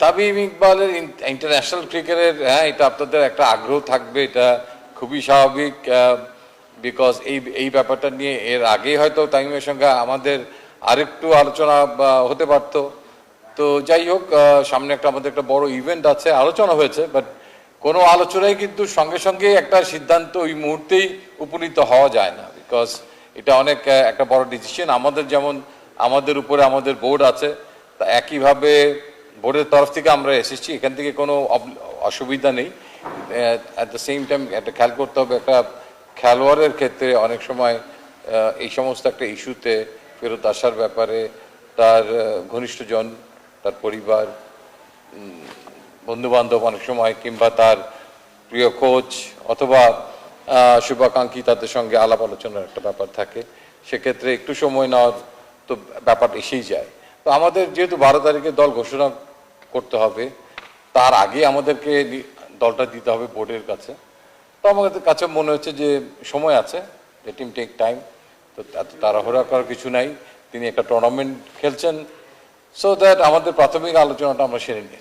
তামিম ইকবালের ইন্টারন্যাশনাল ক্রিকেটের হ্যাঁ এটা আপনাদের একটা আগ্রহ থাকবে, এটা খুবই স্বাভাবিক বিকজ এই এই ব্যাপারটা নিয়ে এর আগেই হয়তো তামিমের সঙ্গে আমাদের আরেকটু আলোচনা হতে পারত। তো যাই হোক সামনে একটা আমাদের একটা বড় ইভেন্ট আছে, আলোচনা হয়েছে বাট কোনো আলোচনায় কিন্তু সঙ্গে সঙ্গে একটা সিদ্ধান্ত ওই মুহূর্তেই উপনীত হওয়া যায় না বিকজ এটা অনেক একটা বড় ডিসিশন আমাদের যেমন, আমাদের উপরে আমাদের বোর্ড আছে, তা একইভাবে বোর্ডের তরফ থেকে আমরা এসেছি। এখান থেকে কোনো অসুবিধা নেই। অ্যাট দ্য সেম টাইম একটা খেয়াল করতে হবে, একটা খেলোয়াড়ের ক্ষেত্রে অনেক সময় এই সমস্ত একটা ইস্যুতে ফেরত আসার ব্যাপারে তার ঘনিষ্ঠজন, তার পরিবার বন্ধু বান্ধব অনেক সময় কিংবা তার প্রিয় কোচ অথবা শুভাকাঙ্ক্ষী তাদের সঙ্গে আলাপ আলোচনার একটা ব্যাপার থাকে। সেক্ষেত্রে একটু সময় নেওয়ার তো ব্যাপার এসেই যায়। তো আমাদের যেহেতু বারো তারিখে দল ঘোষণা করতে হবে। তার আগে আমাদেরকে দলটা দিতে হবে বোর্ডের কাছে। তো আমাদের কাছে মনে হচ্ছে যে সময় আছে, যে টিম টেক টাইম তো এত তাড়াহুড়া করার কিছু নাই। তিনি একটা টুর্নামেন্ট খেলছেন। সো দ্যাট আমাদের প্রাথমিক আলোচনাটা আমরা সেরে নিই।